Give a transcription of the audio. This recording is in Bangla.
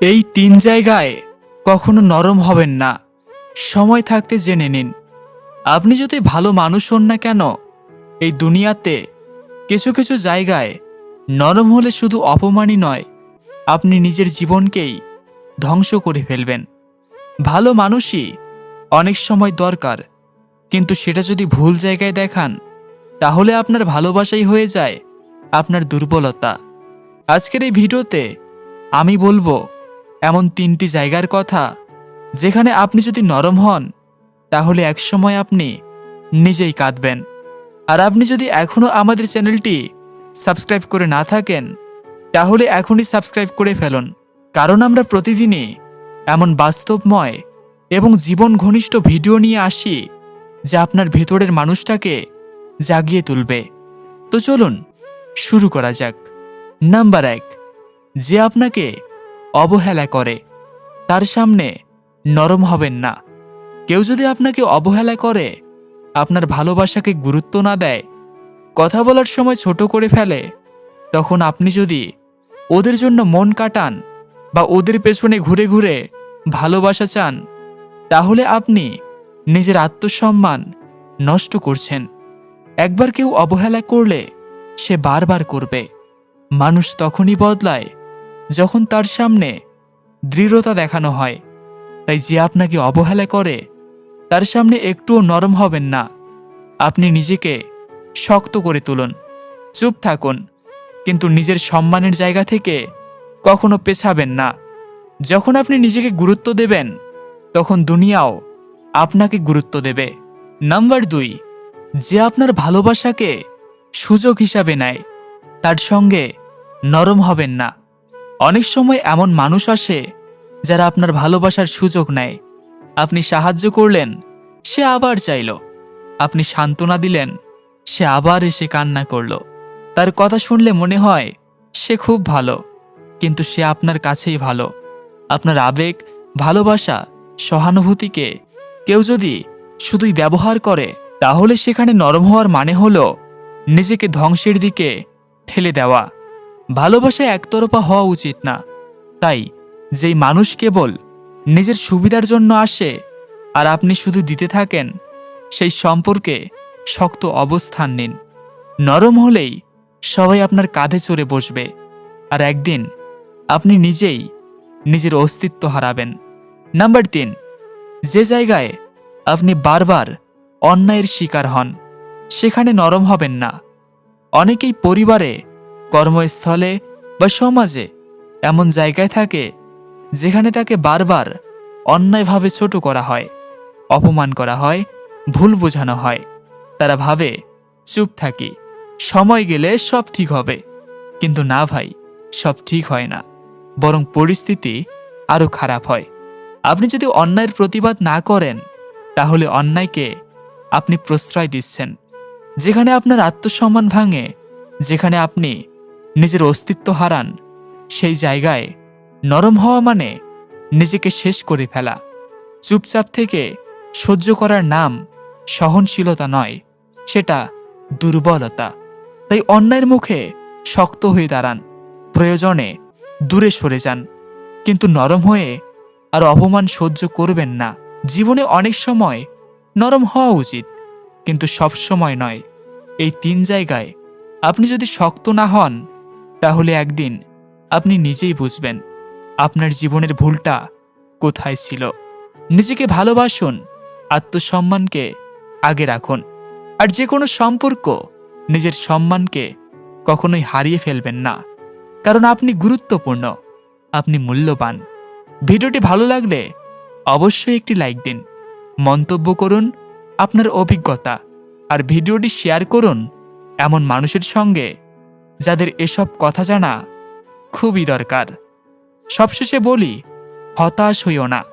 এই তিন জায়গায় কখনো নরম হবেন না। সময় থাকতে জেনে নিন। আপনি যদি ভালো মানুষ হন না কেন, এই দুনিয়াতে কিছু কিছু জায়গায় নরম হলে শুধু অপমানই নয়, আপনি নিজের জীবনকেই ধ্বংস করে ফেলবেন। ভালো মানুষই অনেক সময় দরকার, কিন্তু সেটা যদি ভুল জায়গায় দেখান, তাহলে আপনার ভালোবাসাই হয়ে যায় আপনার দুর্বলতা। আজকের এই ভিডিওতে আমি বলব এমন তিনটি জায়গার কথা যেখানে আপনি যদি নরম হন, তাহলে একসময় আপনি নিজেই কাঁদবেন। আর আপনি যদি এখনও আমাদের চ্যানেলটি সাবস্ক্রাইব করে না থাকেন, তাহলে এখনই সাবস্ক্রাইব করে ফেলুন, কারণ আমরা প্রতিদিনই এমন বাস্তবময় এবং জীবন ঘনিষ্ঠ ভিডিও নিয়ে আসি যা আপনার ভেতরের মানুষটাকে জাগিয়ে তুলবে। তো চলুন, শুরু করা যাক। নাম্বার এক, যে আপনাকে অবহেলা করে। তার সামনে নরম হবেন না। কেউ যদি আপনাকে অবহেলা করে, আপনার ভালোবাসাকে গুরুত্ব না দেয়, কথা বলার সময় ছোট করে ফেলে, তখন আপনি যদি ওদের জন্য মন কাটান বা ওদের পেছনে ঘুরে ঘুরে ভালোবাসা চান, তাহলে আপনি নিজের আত্মসম্মান নষ্ট করছেন। একবার কেউ অবহেলা করলে সে বারবার করবে। মানুষ তখনই বদলায় যখন তার সামনে দৃঢ়তা দেখানো হয়, তাই যে আপনাকে অবহেলা করে, তার সামনে একটুও নরম হবেন না। আপনি নিজেকে শক্ত করে তুলুন, চুপ থাকুন, কিন্তু নিজের সম্মানের জায়গা থেকে কখনো পেছাবেন না। যখন আপনি নিজেকে গুরুত্ব দেবেন, তখন দুনিয়াও আপনাকে গুরুত্ব দেবে। নাম্বার দুই, যে আপনার ভালোবাসাকে সুযোগ হিসাবে নেয়, তার সঙ্গে নরম হবেন না। অনেক সময় এমন মানুষ আসে যারা আপনার ভালোবাসার সুযোগ নেয়। আপনি সাহায্য করলেন, সে আবার চাইল। আপনি সান্ত্বনা দিলেন, সে আবার এসে কান্না করল। তার কথা শুনলে মনে হয় সে খুব ভালো, কিন্তু সে আপনার কাছেই ভালো। আপনার আবেগ, ভালোবাসা, সহানুভূতিকে কেউ যদি শুধুই ব্যবহার করে, তাহলে সেখানে নরম হওয়ার মানে হলো নিজেকে ধ্বংসের দিকে ঠেলে দেওয়া। ভালোবাসা একতরফা হওয়া উচিত না। তাই, যেই মানুষ কেবল নিজের সুবিধার জন্য আসে আর আপনি শুধু দিতে থাকেন, সেই সম্পর্কে শক্ত অবস্থান নিন। নরম হলেই সবাই আপনার কাঁধে চড়ে বসবে আর একদিন আপনি নিজেই নিজের অস্তিত্ব হারাবেন। নাম্বার তিন, যে জায়গায় আপনি বারবার অন্যায়ের শিকার হন, সেখানে নরম হবেন না। অনেকেই পরিবারে কর্মস্থলে বা সমাজে এমন জায়গায় থাকে যেখানে তাকে বারবার অন্যায়ভাবে ছোট করা হয়, অপমান করা হয়, ভুল বোঝানো হয়। তারা ভাবে, চুপ থাকি, সময় গেলে সব ঠিক হবে। কিন্তু না ভাই, সব ঠিক হয় না। বরং পরিস্থিতি আরও খারাপ হয়। আপনি যদি অন্যায়ের প্রতিবাদ না করেন, তাহলে অন্যায়কে আপনি প্রশ্রয় দিচ্ছেন। যেখানে আপনার আত্মসম্মান ভাঙে, যেখানে আপনি নিজের অস্তিত্ব হারান, সেই জায়গায় নরম হওয়া মানে নিজেকে শেষ করে ফেলা। চুপচাপ থেকে সহ্য করার নাম সহনশীলতা নয়, সেটা দুর্বলতা। তাই অন্যায়ের মুখে শক্ত হয়ে দাঁড়ান, প্রয়োজনে দূরে সরে যান। কিন্তু নরম হয়ে আর অপমান সহ্য করবেন না। জীবনে অনেক সময় নরম হওয়া উচিত, কিন্তু সব সময় নয়। এই তিন জায়গায় আপনি যদি শক্ত না হন তাহলে একদিন আপনি নিজেই বুঝবেন আপনার জীবনের ভুলটা কোথায় ছিল। নিজেকে ভালোবাসুন, আত্মসম্মানকে আগে রাখুন আর যে কোনো সম্পর্ক নিজের সম্মানকে কখনোই হারিয়ে ফেলবেন না। কারণ আপনি গুরুত্বপূর্ণ, আপনি মূল্যবান। ভিডিওটি ভালো লাগলে অবশ্যই একটি লাইক দিন, মন্তব্য করুন আপনার অভিজ্ঞতা আর ভিডিওটি শেয়ার করুন এমন মানুষের সঙ্গে যাদের এসব কথা জানা খুবই দরকার। সবশেষে বলি হতাশ হইও না।